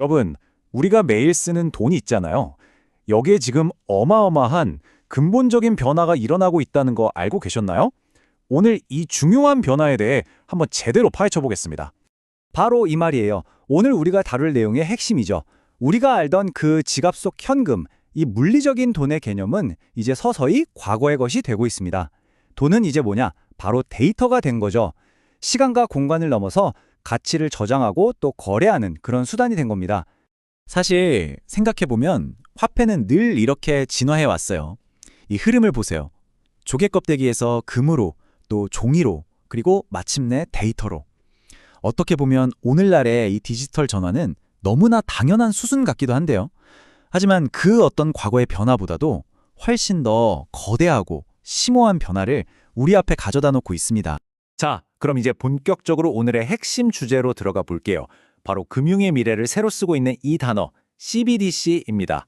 여러분, 우리가 매일 쓰는 돈이 있잖아요. 여기에 지금 어마어마한 근본적인 변화가 일어나고 있다는 거 알고 계셨나요? 오늘 이 중요한 변화에 대해 한번 제대로 파헤쳐 보겠습니다. 바로 이 말이에요. 오늘 우리가 다룰 내용의 핵심이죠. 우리가 알던 그 지갑 속 현금, 이 물리적인 돈의 개념은 이제 서서히 과거의 것이 되고 있습니다. 돈은 이제 뭐냐? 바로 데이터가 된 거죠. 시간과 공간을 넘어서 가치를 저장하고 또 거래하는 그런 수단이 된 겁니다. 사실 생각해보면 화폐는 늘 이렇게 진화해 왔어요. 이 흐름을 보세요. 조개 껍데기에서 금으로 또 종이로 그리고 마침내 데이터로 어떻게 보면 오늘날의 이 디지털 전환은 너무나 당연한 수순 같기도 한데요. 하지만 그 어떤 과거의 변화보다도 훨씬 더 거대하고 심오한 변화를 우리 앞에 가져다 놓고 있습니다. 자, 그럼 이제 본격적으로 오늘의 핵심 주제로 들어가 볼게요. 바로 금융의 미래를 새로 쓰고 있는 이 단어, CBDC입니다.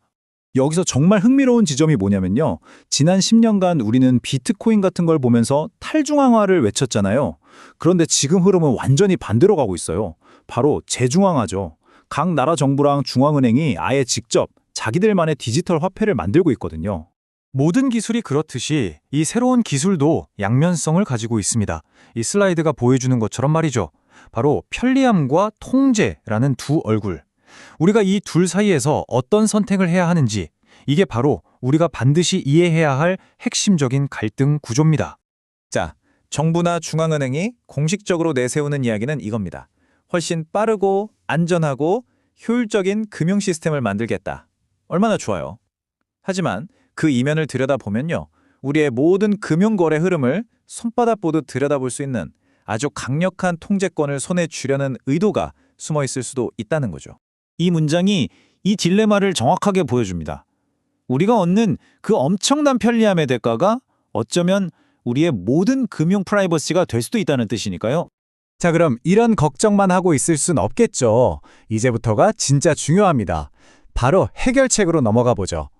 여기서 정말 흥미로운 지점이 뭐냐면요. 지난 10년간 우리는 비트코인 같은 걸 보면서 탈중앙화를 외쳤잖아요. 그런데 지금 흐름은 완전히 반대로 가고 있어요. 바로 재중앙화죠. 각 나라 정부랑 중앙은행이 아예 직접 자기들만의 디지털 화폐를 만들고 있거든요. 모든 기술이 그렇듯이 이 새로운 기술도 양면성을 가지고 있습니다. 이 슬라이드가 보여주는 것처럼 말이죠. 바로 편리함과 통제라는 두 얼굴. 우리가 이 둘 사이에서 어떤 선택을 해야 하는지, 이게 바로 우리가 반드시 이해해야 할 핵심적인 갈등 구조입니다. 자, 정부나 중앙은행이 공식적으로 내세우는 이야기는 이겁니다. 훨씬 빠르고 안전하고 효율적인 금융 시스템을 만들겠다. 얼마나 좋아요. 하지만 그 이면을 들여다보면요. 우리의 모든 금융 거래 흐름을 손바닥 보듯 들여다볼 수 있는 아주 강력한 통제권을 손에 쥐려는 의도가 숨어 있을 수도 있다는 거죠. 이 문장이 이 딜레마를 정확하게 보여줍니다. 우리가 얻는 그 엄청난 편리함의 대가가 어쩌면 우리의 모든 금융 프라이버시가 될 수도 있다는 뜻이니까요. 자, 그럼 이런 걱정만 하고 있을 순 없겠죠. 이제부터가 진짜 중요합니다. 바로 해결책으로 넘어가 보죠.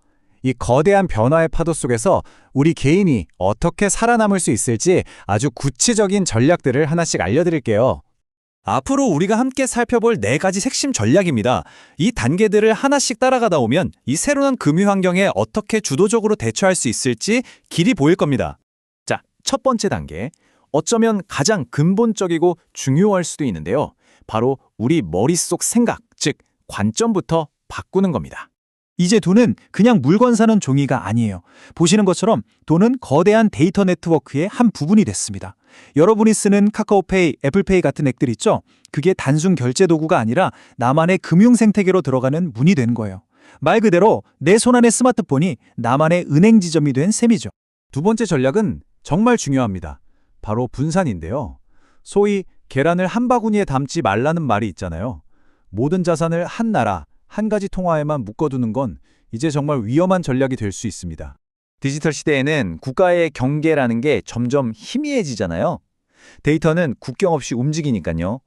이 거대한 변화의 파도 속에서 우리 개인이 어떻게 살아남을 수 있을지 아주 구체적인 전략들을 하나씩 알려드릴게요. 앞으로 우리가 함께 살펴볼 네 가지 핵심 전략입니다. 이 단계들을 하나씩 따라가다 오면 이 새로운 금융 환경에 어떻게 주도적으로 대처할 수 있을지 길이 보일 겁니다. 자, 첫 번째 단계. 어쩌면 가장 근본적이고 중요할 수도 있는데요. 바로 우리 머릿속 생각, 즉 관점부터 바꾸는 겁니다. 이제 돈은 그냥 물건 사는 종이가 아니에요. 보시는 것처럼 돈은 거대한 데이터 네트워크의 한 부분이 됐습니다. 여러분이 쓰는 카카오페이, 애플페이 같은 액들 있죠? 그게 단순 결제 도구가 아니라 나만의 금융 생태계로 들어가는 문이 된 거예요. 말 그대로 내 손안의 스마트폰이 나만의 은행 지점이 된 셈이죠. 두 번째 전략은 정말 중요합니다. 바로 분산인데요. 소위 계란을 한 바구니에 담지 말라는 말이 있잖아요. 모든 자산을 한 나라, 한 가지 통화에만 묶어두는 건 이제 정말 위험한 전략이 될 수 있습니다. 디지털 시대에는 국가의 경계라는 게 점점 희미해지잖아요. 데이터는 국경 없이 움직이니까요.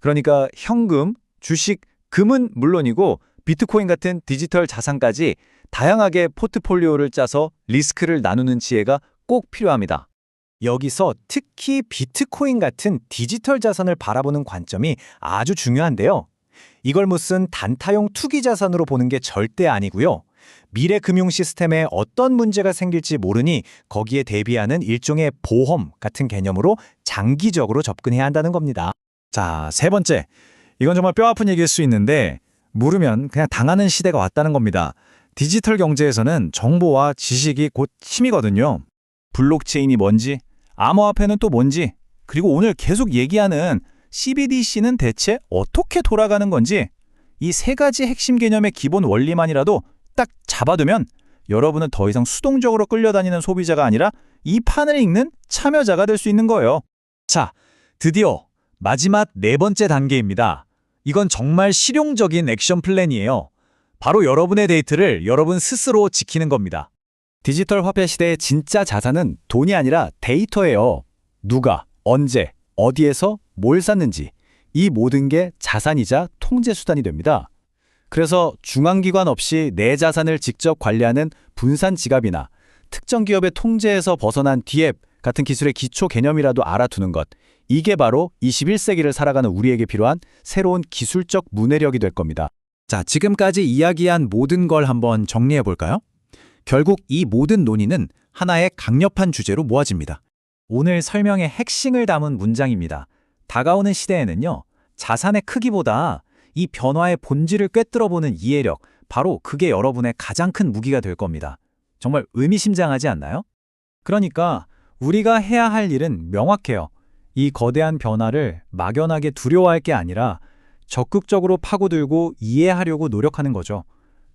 그러니까 현금, 주식, 금은 물론이고 비트코인 같은 디지털 자산까지 다양하게 포트폴리오를 짜서 리스크를 나누는 지혜가 꼭 필요합니다. 여기서 특히 비트코인 같은 디지털 자산을 바라보는 관점이 아주 중요한데요. 이걸 무슨 단타용 투기 자산으로 보는 게 절대 아니고요. 미래 금융 시스템에 어떤 문제가 생길지 모르니 거기에 대비하는 일종의 보험 같은 개념으로 장기적으로 접근해야 한다는 겁니다. 자, 세 번째. 이건 정말 뼈아픈 얘기일 수 있는데 모르면 그냥 당하는 시대가 왔다는 겁니다. 디지털 경제에서는 정보와 지식이 곧 힘이거든요. 블록체인이 뭔지, 암호화폐는 또 뭔지, 그리고 오늘 계속 얘기하는 CBDC는 대체 어떻게 돌아가는 건지 이 세 가지 핵심 개념의 기본 원리만이라도 딱 잡아두면 여러분은 더 이상 수동적으로 끌려다니는 소비자가 아니라 이 판을 읽는 참여자가 될 수 있는 거예요. 자, 드디어 마지막 네 번째 단계입니다. 이건 정말 실용적인 액션 플랜이에요. 바로 여러분의 데이터를 여러분 스스로 지키는 겁니다. 디지털 화폐 시대의 진짜 자산은 돈이 아니라 데이터예요. 누가, 언제, 어디에서 뭘 샀는지 이 모든 게 자산이자 통제 수단이 됩니다. 그래서 중앙기관 없이 내 자산을 직접 관리하는 분산 지갑이나 특정 기업의 통제에서 벗어난 디앱 같은 기술의 기초 개념이라도 알아두는 것. 이게 바로 21세기를 살아가는 우리에게 필요한 새로운 기술적 문해력이 될 겁니다. 자, 지금까지 이야기한 모든 걸 한번 정리해 볼까요? 결국 이 모든 논의는 하나의 강력한 주제로 모아집니다. 오늘 설명의 핵심을 담은 문장입니다. 다가오는 시대에는요, 자산의 크기보다 이 변화의 본질을 꿰뚫어보는 이해력, 바로 그게 여러분의 가장 큰 무기가 될 겁니다. 정말 의미심장하지 않나요? 그러니까 우리가 해야 할 일은 명확해요. 이 거대한 변화를 막연하게 두려워할 게 아니라 적극적으로 파고들고 이해하려고 노력하는 거죠.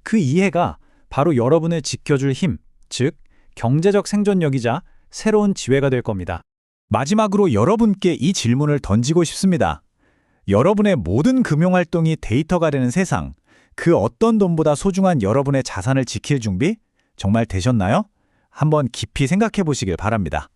그 이해가 바로 여러분을 지켜줄 힘, 즉 경제적 생존력이자 새로운 지혜가 될 겁니다. 마지막으로 여러분께 이 질문을 던지고 싶습니다. 여러분의 모든 금융활동이 데이터가 되는 세상, 그 어떤 돈보다 소중한 여러분의 자산을 지킬 준비 정말 되셨나요? 한번 깊이 생각해 보시길 바랍니다.